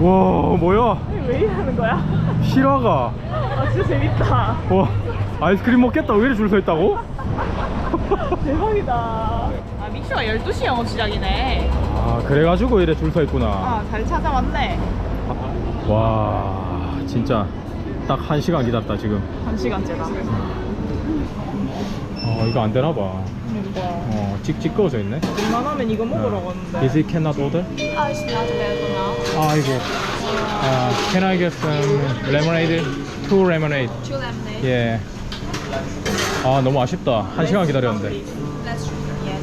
와 뭐야 왜 이러는 거야? 실화가 아 진짜 재밌다. 와 아이스크림 먹겠다 왜 이렇게 줄서 있다고? 대박이다. 아 믹슈가 12시 영업 시작이네. 아 그래가지고 이래 줄 서 있구나 아 잘 찾아왔네. 와 진짜 딱 한 시간 기다렸다 지금 한 시간째다. 어 이거 안 되나 봐 그러니까 어, 찍찍 꺼져 있네 웬만하면 이거 먹으러 갔는데. Is it cannot order? Oh, it's not available now. 아 이거 아, Can I get some lemonade? Two lemonade Two lemonade. 예. 아 너무 아쉽다 한 시간 기다렸는데 That's yes.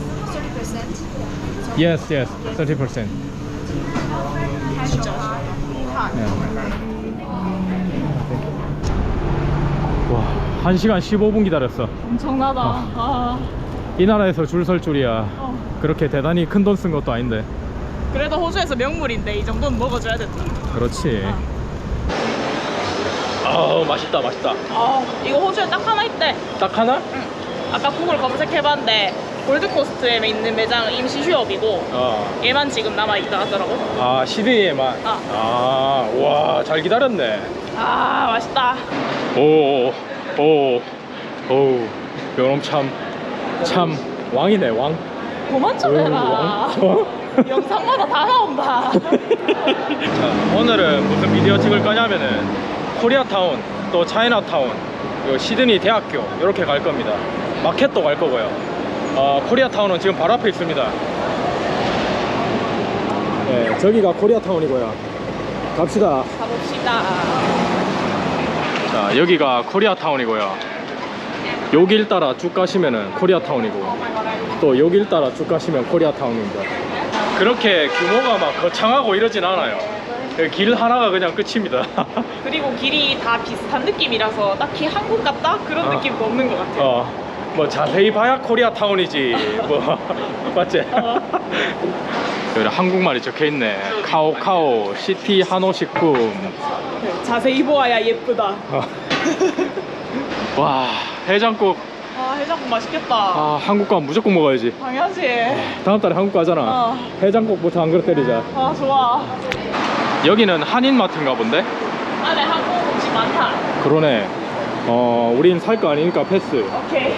30%. Yes yes 30% Cash or card? 네. 와, 1시간 15분 기다렸어. 엄청나다. 아 이 나라에서 줄 설 줄이야. 어. 그렇게 대단히 큰 돈 쓴 것도 아닌데. 그래도 호주에서 명물인데 이 정도는 먹어줘야 된다. 그렇지. 아, 맛있다, 맛있다. 아 이거 호주에 딱 하나 있대. 딱 하나? 아까 구글 검색해봤는데 골드코스트에 있는 매장은 임시 휴업이고 어. 얘만 지금 남아있다 하더라고. 아, 시드니에만. 아. 아, 와, 잘 기다렸네. 아 맛있다. 오, 오, 오. 요놈 참, 참 왕이네, 왕. 그만 좀 해라. 어? 영상마다 다 나온다. 자, 오늘은 무슨 비디오 찍을 거냐면은 코리아타운 또 차이나타운 요 시드니 대학교 이렇게 갈 겁니다 마켓도 갈 거고요 어, 코리아타운은 지금 바로 앞에 있습니다 네 저기가 코리아타운이고요 갑시다 가봅시다. 자 여기가 코리아타운이고요 요 길 따라 쭉 가시면은 코리아타운이고 또 요 길 따라 쭉 가시면 코리아타운입니다 그렇게 규모가 막 거창하고 이러진 않아요 그길 하나가 그냥 끝입니다 그리고 길이 다 비슷한 느낌이라서 딱히 한국 같다 그런 어. 느낌도 없는 것 같아요. 어, 뭐 자세히 봐야 코리아타운이지. 뭐 맞지? 어. 여기 한국말이 적혀 있네. 카오카오 시티 한오식품. 네, 자세히 보아야 예쁘다. 어. 와 해장국. 아 해장국 맛있겠다. 아 한국 가면 무조건 먹어야지. 당연하지. 다음 달에 한국 가잖아. 어. 해장국부터 한 그릇 때리자. 아 좋아. 여기는 한인마트인가 본데? 안에 한국 음식 많다. 그러네. 어, 우린 살 거 아니니까 패스. 오케이.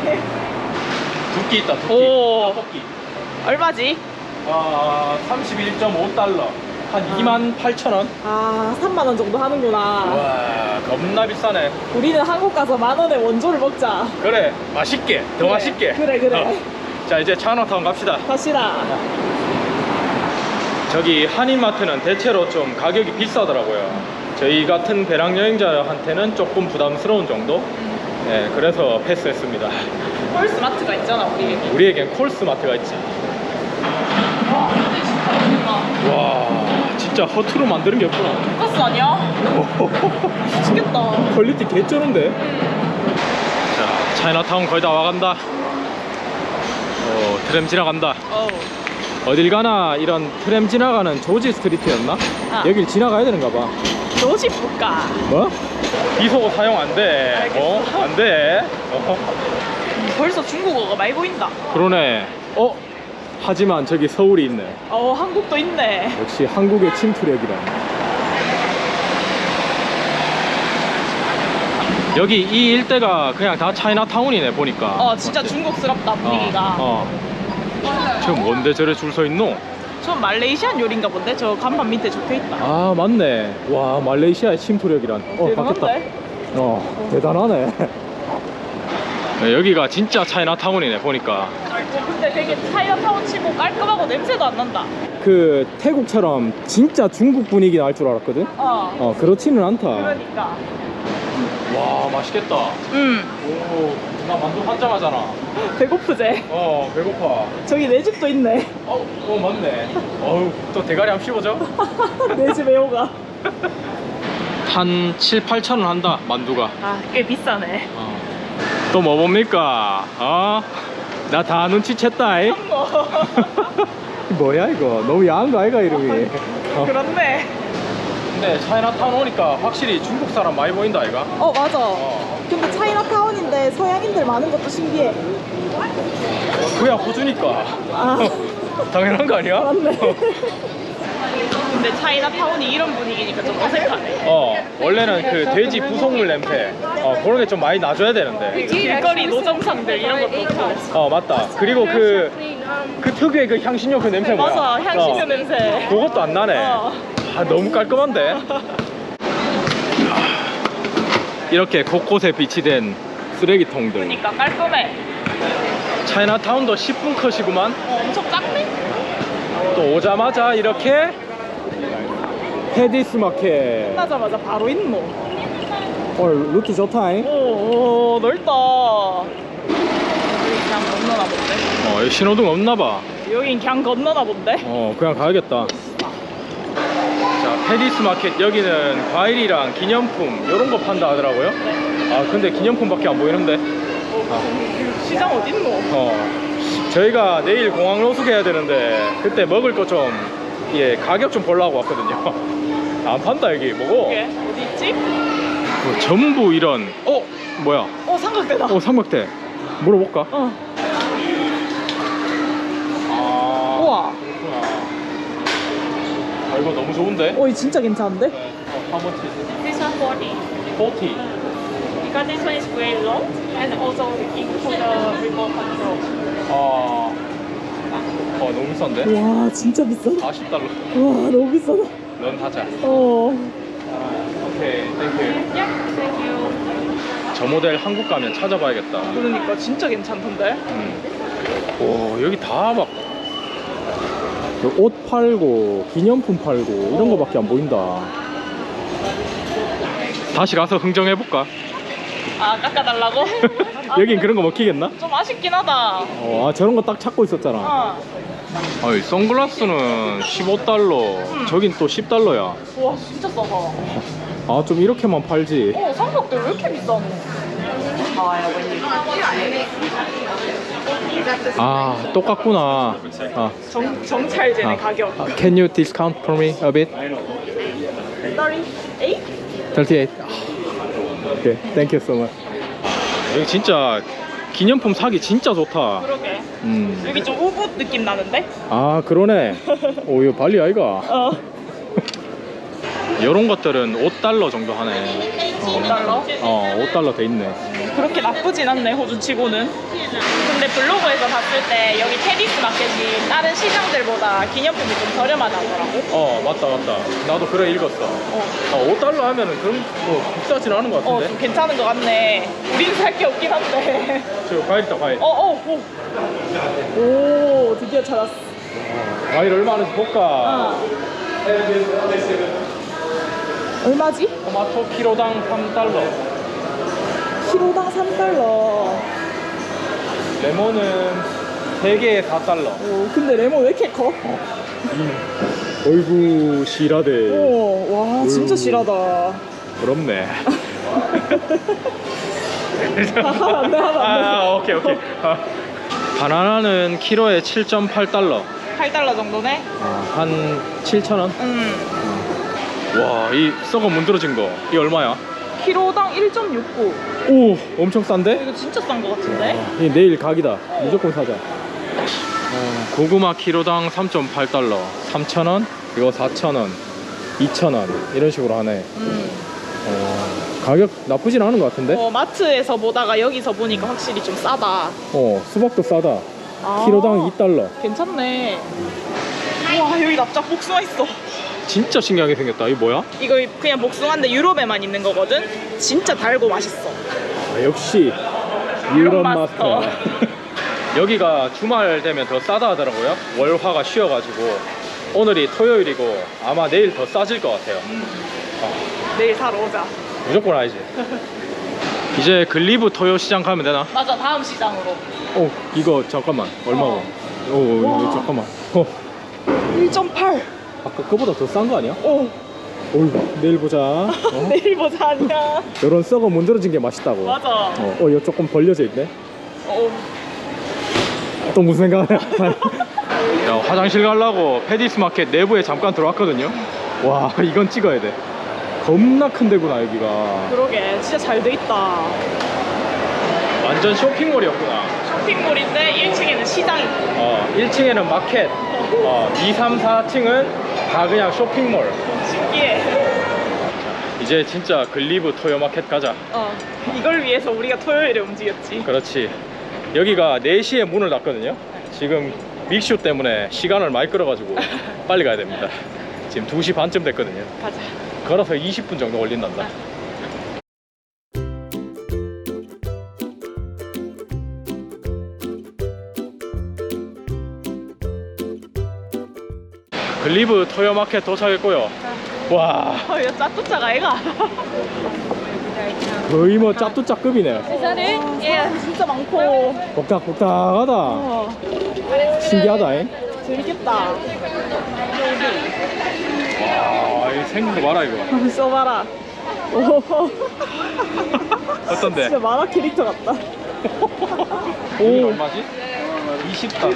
두 끼 있다. 두끼. 오. 떡볶이. 얼마지? 아, 31.5달러. 한 2만 8천 원. 아 3만 원 정도 하는구나. 와 겁나 비싸네 우리는 한국 가서 만 원에 원조를 먹자. 그래 맛있게 더 그래, 맛있게 그래, 그래. 어. 자 이제 차이나타운 갑시다 갑시다. 저기 한인마트는 대체로 좀 가격이 비싸더라고요 저희 같은 배낭 여행자한테는 조금 부담스러운 정도 네, 그래서 패스했습니다 펄스 마트가 있잖아 우리. 우리에겐 콜스마트가 있지 와 근데 진짜 맛있다. 와 진짜 허투루 만드는 게 없구나 돈가스 아니야? 맛있겠다. 퀄리티 개쩌는데 자 차이나타운 거의 다 와간다 어, 트램 지나간다 어우. 어딜 가나 이런 트램 지나가는 조지 스트리트였나? 아. 여길 지나가야 되는가 봐. 조지 볼까? 뭐? 비속어 사용 안 돼. 알겠어. 어? 안 돼. 어? 벌써 중국어가 많이 보인다. 그러네. 어? 하지만 저기 서울이 있네. 어 한국도 있네. 역시 한국의 침투력이라. 여기 이 일대가 그냥 다 차이나타운이네 보니까. 어 진짜 중국스럽다 분위기가. 어. 어. 저 뭔데 저래 줄 서 있노? 좀 말레이시안 요리인가 본데 저 간판 밑에 적혀 있다. 아 맞네. 와 말레이시아의 침투력이란. 어 바뀌었다. 대단한데? 어 대단하네. 네, 여기가 진짜 차이나타운이네 보니까 어, 근데 되게 차이나타운 치고 깔끔하고 냄새도 안 난다. 그 태국처럼 진짜 중국 분위기 날 줄 알았거든. 어. 어 그렇지는 않다. 그러니까. 와 맛있겠다. 음. 오나 만두 한장 하잖아. 배고프제. 어 배고파. 저기 내 집도 있네. 어, 어 맞네. 어우 또 대가리 한번 씹어줘. 내 집 애호가. 한 7, 8천 원 한다 만두가. 아 꽤 비싸네. 어. 또 뭐 봅니까? 어? 나 다 눈치챘다. 이. 뭐. 뭐야 이거? 너무 야한 거 아이가 이름이? 어. 그렇네. 근데 차이나타운 오니까 확실히 중국 사람 많이 보인다 아이가? 어 맞아. 어. 근데 차이나타운인데 서양인들 많은 것도 신기해. 그야 호주니까 아 당연한 거 아니야? 맞네. 근데 차이나타운이 이런 분위기니까 좀 어색하네. 어 원래는 그 돼지 부속물 냄새 어 그런 게 좀 많이 나줘야 되는데. 길거리 노점상들 이런 것도. 어 맞다. 그리고 그 그 특유의 그 향신료 그 냄새 뭐야? 맞아, 향신료 어, 냄새. 그것도 안 나네. 어. 아 너무 깔끔한데? 이렇게 곳곳에 비치된 쓰레기통들. 그러니까 깔끔해. 차이나타운도 10분 컷이구만. 어, 엄청 작네? 또 오자마자 이렇게 헤디스 마켓. 끝나자마자 바로 있 노. 어 루트 좋다잉 오, 오 넓다. 여기 그냥 건너나 본데? 어 여기 신호등 없나봐 여긴 그냥 건너나 본데? 어 그냥 가야겠다 자 페디스 마켓 여기는 과일이랑 기념품 이런 거 판다 하더라고요 네. 아 근데 기념품밖에 안 보이는데 시장 어딨노? 어 저희가 내일 공항 노숙해야 되는데 그때 먹을 거좀 예, 가격 좀 보려고 왔거든요 안 판다 여기 뭐고 어디 있지? 뭐 전부 이런 어 뭐야 어, 삼각대다. 어 삼각대 물어볼까 어. 아 우와. 그렇구나. 아 이거 너무 좋은데 어, 이 진짜 괜찮은데? 네. 어, how much is it? This one 40. 40 Because this one is very long and also include the remote control. 아, 어 너무 비싼데? 와, 진짜 비싸다. 40달러. 와, 너무 비싸다. 넌 하자. 어. 오케이, 땡큐. Yeah, thank you. 저 모델 한국 가면 찾아봐야겠다. 그러니까 진짜 괜찮던데? 음. 오, 여기 다 막. 옷 팔고 기념품 팔고 이런 거밖에 안 보인다. 다시 가서 흥정해 볼까? 아, 깎아달라고? 여긴 그런 거 먹히겠나? 좀 아쉽긴 하다. 어, 아, 저런 거 딱 찾고 있었잖아. 어. 아이, 선글라스는 15달러. 저긴 또 10달러야. 와, 진짜 싸다. 아, 좀 이렇게만 팔지. 어, 삼각대 왜 이렇게 비싸노? 아, 똑같구나. 아. 정, 정찰제네, 아. 가격. 아, Can you discount for me a bit? 38? 38. 오케이, thank you so much. 여기 진짜 기념품 사기 진짜 좋다. 그러게. 음. 여기 좀 우붓 느낌 나는데? 아, 그러네. 오, 이거 발리 아이가. 어. 이런 것들은 5달러 정도 하네. 5달러? 어, 5달러 돼 있네. 그렇게 나쁘진 않네, 호주 치고는. 근데 블로그에서 봤을 때 여기 테디스 마켓이 다른 시장들보다 기념품이 좀 저렴하다더라고. 어, 맞다, 맞다. 나도 그래 읽었어. 어, 어, 5달러 하면은 그럼 뭐 비싸진 않은 것 어, 같은데? 좀 괜찮은 것 같네. 우린 살 게 없긴 한데. 저 과일 있다, 과일. 어, 어, 오. 오, 드디어 찾았어. 과일 얼마 하는지 볼까? 어. 얼마지? 토마토 키로당 3달러. 키로당 3달러. 레몬은 3개에 4달러. 오, 근데 레몬 왜 이렇게 커? 어이구, 실하대. 오, 와, 진짜. 실하다. 부럽네. 하면 안 돼, 하면 안 돼. 아, 오케이, 오케이. 아. 바나나는 키로에 7.8달러. 8달러 정도네? 한 7,000원? 음. 와, 이 썩어 문드러진 거. 이 얼마야? 키로당 1.69. 오, 엄청 싼데? 이거 진짜 싼 거 같은데? 이 내일 각이다. 무조건 사자. 어, 고구마 키로당 3.8달러. 3,000원? 이거 4,000원. 2,000원. 이런 식으로 하네. 음. 어, 가격 나쁘진 않은 것 같은데? 어, 마트에서 보다가 여기서 보니까 확실히 좀 싸다. 어, 수박도 싸다. 아, 키로당 2달러. 괜찮네. 와, 여기 납작 복숭아 있어. 진짜 신기하게 생겼다. 이 뭐야? 이거 그냥 복숭아인데 유럽에만 있는 거거든? 진짜 달고 맛있어. 아, 역시 유럽 마스터. 여기가 주말 되면 더 싸다 하더라고요. 월화가 쉬어가지고 오늘이 토요일이고 아마 내일 더 싸질 것 같아요. 내일 사러 오자. 무조건 알지. 이제 글리브 토요 시장 가면 되나? 맞아, 다음 시장으로. 어 이거 잠깐만 얼마고? 어. 오. 잠깐만. 어 1.8. 아까 그보다 더 싼 거 아니야? 오, 어이 내일 보자. 어? 내일 보자, 안녕. 이런 썩어 문드러진 게 맛있다고. 맞아. 어, 어 이거 조금 벌려져 있네. 어, 또 무슨 생각을 야, 화장실 가려고 페디스 마켓 내부에 잠깐 들어왔거든요 와 이건 찍어야 돼 겁나 큰 데구나 여기가 그러게. 진짜 잘 돼 있다. 완전 쇼핑몰이었구나 쇼핑몰인데 1층에는 시장 있고. 어, 1층에는 마켓 어, 2, 3, 4층은 다 그냥 쇼핑몰. 이제 진짜 글리브 토요마켓 가자. 어. 이걸 위해서 우리가 토요일에 움직였지. 그렇지. 여기가 4시에 문을 닫거든요. 지금 믹쇼 때문에 시간을 많이 끌어가지고 빨리 가야 됩니다. 지금 2시 반쯤 됐거든요. 가자. 걸어서 20분 정도 걸린단다. 글리브 토요마켓 도착했고요. 와, 어, 이거 짜뚜짜가 애가. 거의 뭐 짜뚜짜급이네. It? Yeah. 진짜 많고. 복닥복닥하다. 어. 신기하다. 잉? 재밌겠다. 와, 이 생긴 거 봐라 이거. 써봐라. 오. 어떤데? 진짜 만화 캐릭터 같다. 오, 얼마지? 20달러,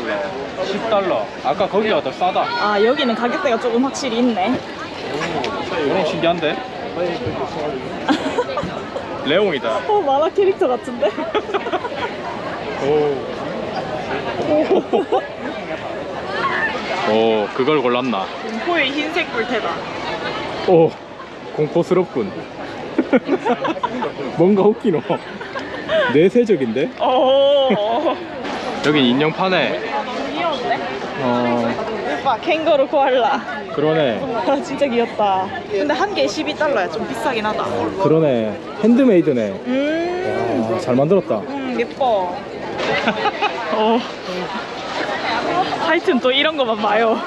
10달러. 아까 거기가 더 싸다. 아 여기는 가격대가 조금 확실히 있네. 이런 신기한데? 레옹이다. 어 만화 캐릭터 같은데? 오. 오, 그걸 골랐나? 공포의 흰색 불태다. 오, 공포스럽군. 뭔가 웃기노. 내세적인데? 오. 여긴 인형파네. 귀여운데? 어, 오빠 캥거루 코알라. 그러네. 아, 진짜 귀엽다. 근데 한 개에 12달러야. 좀 비싸긴 하다. 그러네. 핸드메이드네. 음. 와, 잘 만들었다. 음 예뻐. 어. 하여튼 또 이런 거만 봐요.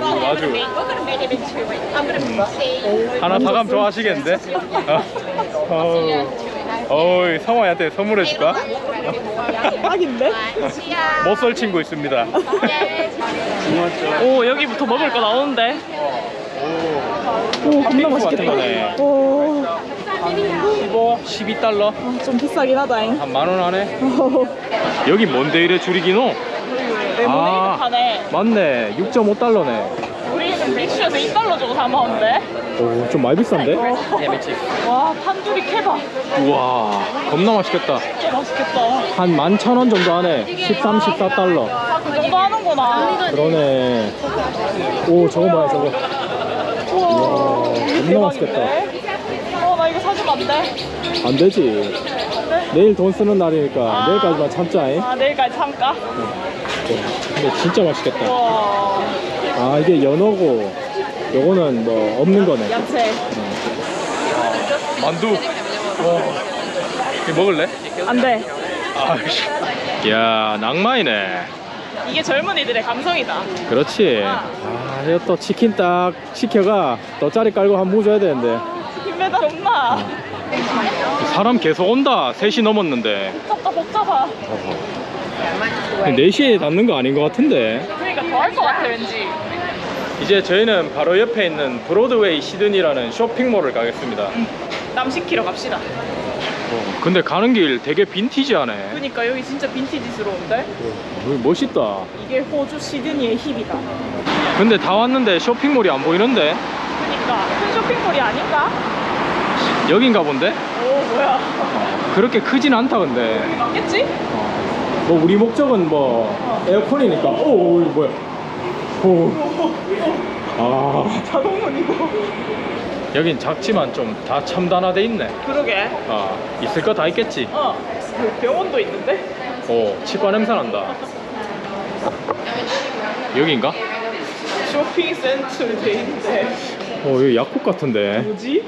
아주. 하나 사감 좋아하시겠는데? 어. 어이, 성화한테 선물해 줄까? 딱인데? 못쏠 친구 있습니다. 오 여기부터 먹을 거 나오는데. 오 겁나 팥빙수 맛있겠다. 오. 15, 12달러? 아, 좀 비싸긴 하다잉. 한 만 원 안에? 여기 뭔데 이래 줄이기노? 레모네이드 아. 파네. 맞네. 6.5달러네. 우리는 맥주에서 2달러 주고 사 먹었는데. 오, 좀 많이 비싼데? 와 판두리 케밥. 우와, 겁나 맛있겠다. 진짜 맛있겠다. 한 11,000원 정도 하네. 13, 14달러. 아 그 정도 하는구나. 그러네. 오, 저거 뭐야, 저거. 우와. 겁나 맛있겠다. 어나 이거 사주면 안 돼. 안 되지. 내일 돈 쓰는 날이니까 아. 내일까지만 참자잉. 아 내일까지 참까. 근데 진짜 맛있겠다. 와 아, 이게 연어고, 요거는 뭐, 없는 거네. 야채. 만두. 이거 먹을래? 안 돼. 아이씨. 이야, 낭만이네. 이게 젊은이들의 감성이다. 그렇지. 아, 이거 또 치킨 딱 시켜가 또 짜리 깔고 한 무 줘야 되는데. 흰메달 없나? 사람 계속 온다. 3시 넘었는데. 복잡다 복잡하. 4시에 닫는 거 아닌 것 같은데. 그러니까 더 할 것 같아 왠지. 이제 저희는 바로 옆에 있는 브로드웨이 시드니라는 쇼핑몰을 가겠습니다. 남 시키러 갑시다. 어, 근데 가는 길 되게 빈티지하네. 그러니까 여기 진짜 빈티지스러운데? 여기 멋있다. 이게 호주 시드니의 힙이다. 근데 다 왔는데 쇼핑몰이 안 보이는데? 그러니까 큰 쇼핑몰이 아닌가? 여긴가 본데? 오 뭐야? 그렇게 크진 않다 근데. 맞겠지? 뭐 우리 목적은 뭐 에어컨이니까. 오, 이거 뭐야? 오. 아, 자동문이고. 여긴 작지만 좀 다 첨단화돼 있네. 그러게. 아, 있을 거 다 있겠지. 어. 그 병원도 있는데? 오, 치과 냄새 난다. 여긴가? 쇼핑 센터로 돼 있는데. 어, 여기 약국 같은데. 뭐지?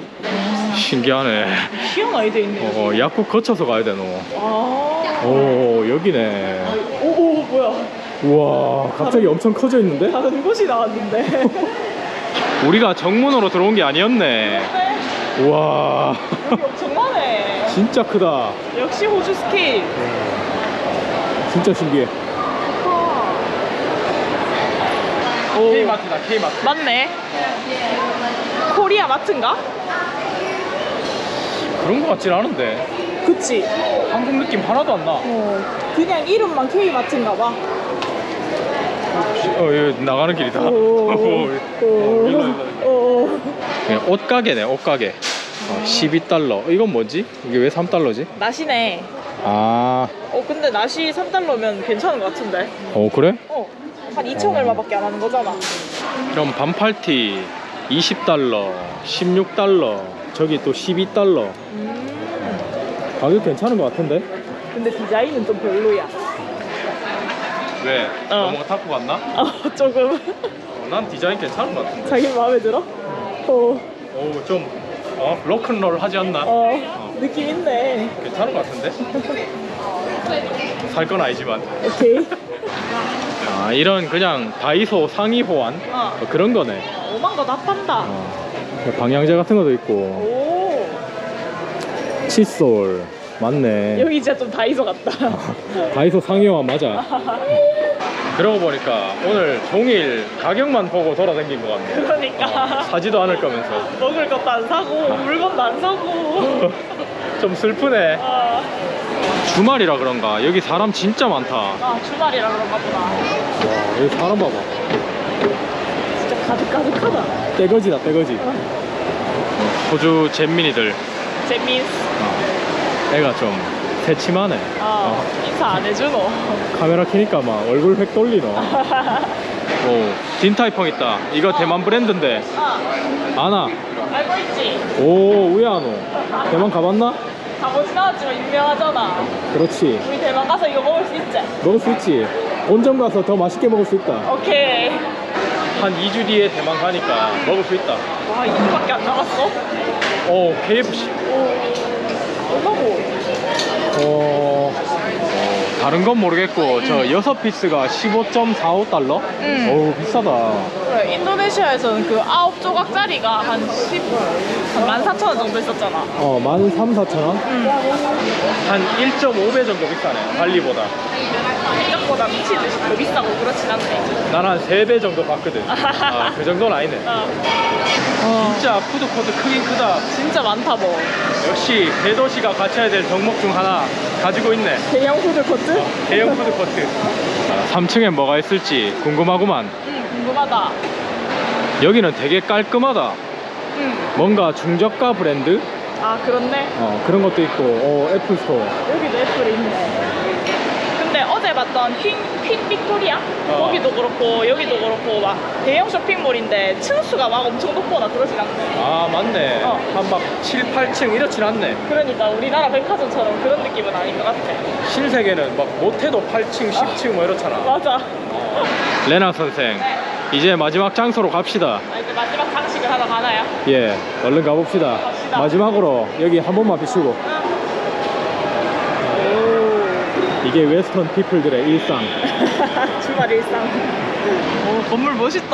신기하네. 희한하게 돼 있네. 어, 약국 거쳐서 가야 되노. 아. 오, 여기네. 오 오 뭐야? 우와, 갑자기 엄청 커져 있는데? 다른 곳이 나왔는데. 우리가 정문으로 들어온 게 아니었네. 우와, 여기 엄청나네. 진짜 크다. 역시 호주 스케일. 진짜 신기해. 오. K마트다, K마트. 맞네. 코리아 마트인가? 그런 거 같진 않은데. 그치. 한국 느낌 하나도 안 나. 어, 그냥 이름만 K 마트인가 봐. 어, 여기 나가는 길이다. 오. 오, 오. 일로, 일로. 오. 그냥 옷가게네, 옷가게. 어, 12달러. 이건 뭐지? 이게 왜 3달러지? 나시네. 아, 어, 근데 나시 3달러면 괜찮은 것 같은데. 어, 그래? 어. 한 2천 얼마밖에 안 하는 거잖아. 그럼 반팔티 20달러, 16달러, 저기 또 12달러. 가격 괜찮은 것 같은데? 근데 디자인은 좀 별로야. 왜? 어. 너무 타고 갔나? 어, 조금. 어, 난 디자인 괜찮은 것 같은데. 자기 마음에 들어? 어, 오, 좀 어, 로큰롤 하지 않나? 어, 느낌 있네. 괜찮은 것 같은데? 살 건 아니지만. 오케이. 아, 이런 그냥 다이소 상위 호환 어. 뭐 그런 거네. 오만 거 다 판다. 어. 방향제 같은 것도 있고 오, 칫솔 맞네. 여기 진짜 좀 다이소 같다. 다이소 호환 맞아. 그러고 보니까 오늘 종일 가격만 보고 돌아다닌 것 같네. 그러니까. 어, 사지도 않을 거면서. 먹을 것도 안 사고, 물건도 안 사고. 좀 슬프네. 아, 주말이라 그런가 여기 사람 진짜 많다. 와 아, 주말이라 그런가 보다. 여기 사람 봐봐. 진짜 가득가득하다. 떼거지다 떼거지. 호주 잼민이들 재미있어. 애가 좀 새침하네. 아, 인사 안 해주노. 카메라 켜니까 막 얼굴 획 돌리노. 오, 딘타이펑 있다. 이거 대만 브랜드인데. 아, 아나. 알고 있지? 오, 왜 안 오? 대만 가봤나? 가보진 않았지만 유명하잖아. 그렇지. 우리 대만 가서 이거 먹을 수 있지? 먹을 수 있지. 본점 가서 더 맛있게 먹을 수 있다. 오케이. 한 2주 뒤에 대만 가니까 먹을 수 있다. 와, 2주밖에 안 남았어? 오, KFC. 얼마고? 어, 어, 다른 건 모르겠고, 저 여섯 피스가 15.45달러? 음. 어우, 비싸다. 그래, 인도네시아에서는 그 아홉 조각짜리가 한 10, 한 14,000원 정도 있었잖아. 어, 13,400원? 한 1.5배 정도 비싸네, 발리보다. 생각보다 미친 듯이 더 비싸고 그렇진 않네. 난한 3배 정도 받거든. 아, 그 정도는 아니네. 어. 진짜 푸드코트 크긴 크다. 진짜 많다 뭐. 역시 대도시가 갖춰야 될 덕목 중 하나 가지고 있네. 대형 푸드코트? 대형 푸드코트. 3층에 뭐가 있을지 궁금하구만. 응, 궁금하다. 여기는 되게 깔끔하다. 응. 뭔가 중저가 브랜드? 아, 그렇네. 어, 그런 것도 있고, 어, 애플 스토어. 여기도 애플이 있네. 근데 어제 봤던 퀸, 퀸 빅토리아? 어. 거기도 그렇고, 여기도 그렇고, 막 대형 쇼핑몰인데 층수가 막 엄청 높거나 그러진 않네. 아, 맞네. 어. 한막 7, 8층 이렇진 않네. 그러니까 우리나라 백화점처럼 그런 느낌은 아닌 것 같아. 신세계는 막 못해도 8층, 10층 뭐 이렇잖아. 맞아. 레나 선생, 네. 이제 마지막 장소로 갑시다. 아, 이제 마지막 장식을 하러 가나요? 예, 얼른 가봅시다. 갑시다. 마지막으로 여기 한 번만 비추고. 이게 웨스턴 피플들의 일상. 주말 일상. 오, 건물 멋있다.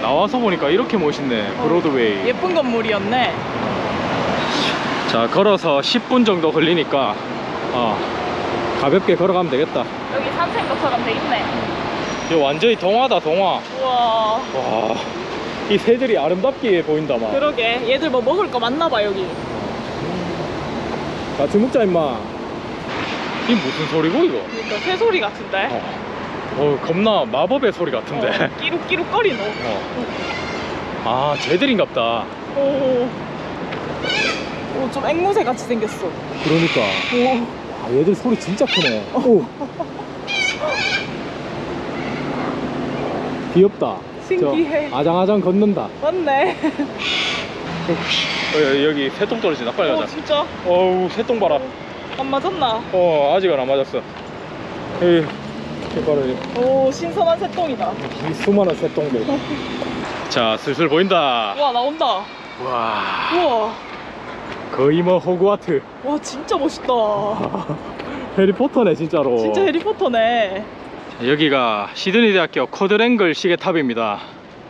나와서 보니까 이렇게 멋있네. 브로드웨이. 예쁜 건물이었네. 자, 걸어서 10분 정도 걸리니까 어, 가볍게 걸어가면 되겠다. 여기 산책로처럼 돼 있네. 이거 완전히 동화다, 동화. 우와. 와, 이 새들이 아름답게 보인다, 막. 그러게. 얘들 뭐 먹을 거 많나 봐, 여기. 같이 먹자, 임마. 이 무슨 소리고, 이거? 그러니까 새소리 같은데? 어, 어 겁나 마법의 소리 같은데. 어, 끼룩끼룩거리노. 어. 아, 쟤들인갑다. 오. 오, 좀 앵무새 같이 생겼어. 그러니까. 오. 아, 얘들 소리 진짜 크네. 오. 귀엽다. 신기해. 저 아장아장 걷는다. 맞네. 어, 여기 새똥 떨어진다. 빨리 어, 가자. 진짜. 어우, 새똥 봐라. 안 맞았나? 어, 아직은 안 맞았어. 에이, 바로 오, 신선한 새똥이다. 이 수많은 새똥들. 자, 슬슬 보인다. 와, 나온다. 와, 우와. 거의 뭐 호그와트. 와, 진짜 멋있다. 해리포터네, 진짜로. 진짜 해리포터네. 여기가 시드니 대학교 쿼드랭글 시계탑입니다.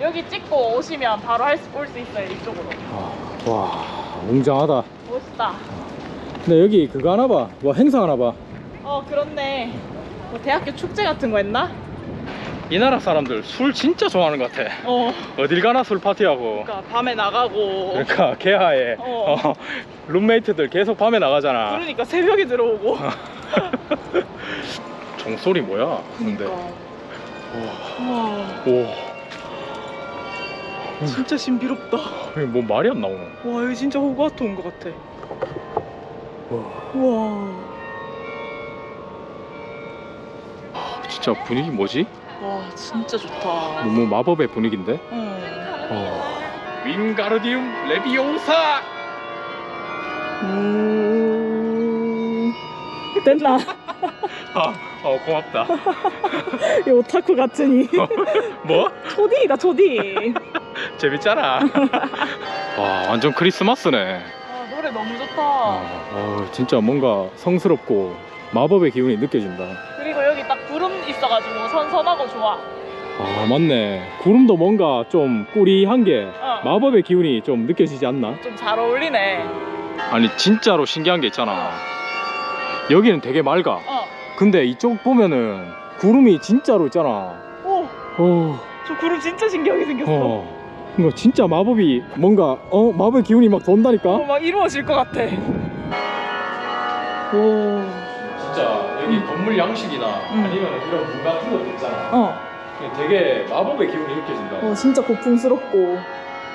여기 찍고 오시면 바로 올수 있어요, 이쪽으로. 아, 와, 웅장하다. 멋있다. 근데 여기 그거 하나 봐. 뭐 행사 하나 봐. 어, 그렇네. 뭐 대학교 축제 같은 거 했나? 이 나라 사람들 술 진짜 좋아하는 것 같아. 어. 어딜 가나 술 파티하고. 그러니까 밤에 나가고. 그러니까 개하에 어. 어, 룸메이트들 계속 밤에 나가잖아. 그러니까 새벽에 들어오고. 종소리 뭐야? 근데 그러니까. 와, 오, 진짜 신비롭다. 여기 뭐 말이 안 나오노. 와, 여기 진짜 온것 같아. 우와. 우와. 진짜 분위기 뭐지? 와 진짜 좋다. 너무 마법의 분위기인데? 응. 어. 윙가르디움 레비오사! 음... 됐나? 아, 어, 고맙다. 이 오타쿠 같으니. 뭐? 초딩이다 초딩. 재밌잖아. 와, 완전 크리스마스네. 아 노래 너무 좋다. 아, 어, 진짜 뭔가 성스럽고 마법의 기운이 느껴진다. 그리고 여기 딱 구름 있어가지고 선선하고 좋아. 아, 맞네. 구름도 뭔가 좀 꾸리한 게 어. 마법의 기운이 좀 느껴지지 않나? 좀 잘 어울리네. 아니, 진짜로 신기한 게 있잖아. 여기는 되게 맑아. 어. 근데 이쪽 보면은 구름이 진짜로 있잖아. 오, 어, 저 구름 진짜 신기하게 생겼어. 어. 이거 진짜 마법이 뭔가 어 마법의 기운이 막 돈다니까. 어, 막 이루어질 것 같아. 오. 진짜 여기 건물 양식이나 응. 아니면 이런 문 같은 것도 있잖아. 어. 되게 마법의 기운이 느껴진다. 어 진짜 고풍스럽고.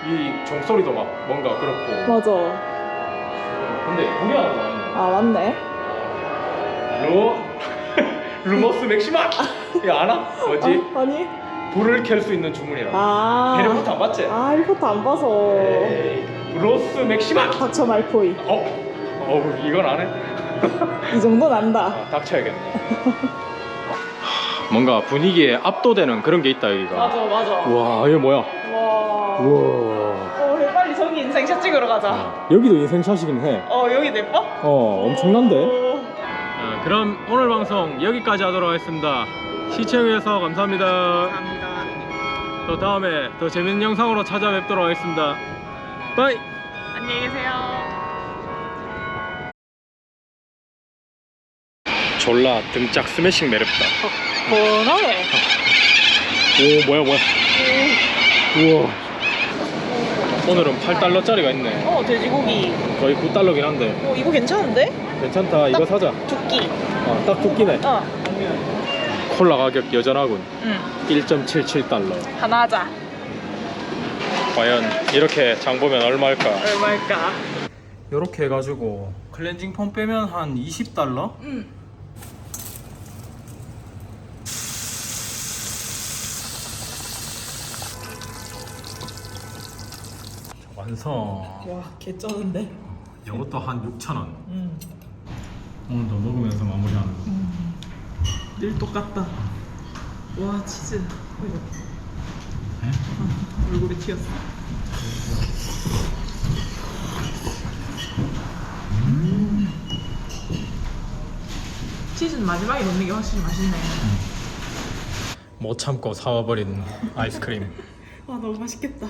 이 종소리도 막 뭔가 그렇고. 맞아. 근데 나왔네. 아 맞네. 루 루머스 맥시마. 이거 아나? 뭐지? 아, 아니. 불을 켤 수 있는 주문이라. 아. 해리포터 안 봤지? 아 해리포터 안 봐서. 에이, 브로스 맥시마. 닥쳐 말코이. 어? 어 이건 안 해? 이 정도는 안다. 아, 닥쳐야겠네. 뭔가 분위기에 압도되는 그런 게 있다 여기가. 맞아 맞아. 와 이게 뭐야? 와. 우와. 어 빨리 저기 인생샷 찍으러 가자. 아, 여기도 인생샷이긴 해. 어 여기 내뻐? 어 엄청난데. 오. 아, 그럼 오늘 방송 여기까지 하도록 하겠습니다. 시청해주셔서 감사합니다. 감사합니다. 또 다음에 더 재밌는 영상으로 찾아뵙도록 하겠습니다. 바이. 안녕히 계세요. 졸라 등짝 스매싱 매력다. 번하네. 오 뭐야 뭐야. 우와. 오늘은 8달러짜리가 있네. 어 돼지고기. 거의 9달러긴 한데 어 이거 괜찮은데? 괜찮다. 이거 사자. 두끼. 아, 딱 두끼네. 어. 콜라 가격 여전하군. 응. 1.77달러. 하나 하자. 과연 이렇게 장 보면 얼마일까? 얼마일까? 이렇게 해가지고 클렌징 폼 빼면 한 20달러? 응. 완성. 와 개쩌는데. 이것도 한 6,000원. 응. 오늘도 먹으면서 마무리하는 거. 늘 똑같다. 와 치즈. 어이구. 아, 얼굴에 튀었어. 치즈는 마지막에 넣는 게 훨씬 맛있네. 못 참고 사와버린 아이스크림. 와 너무 맛있겠다.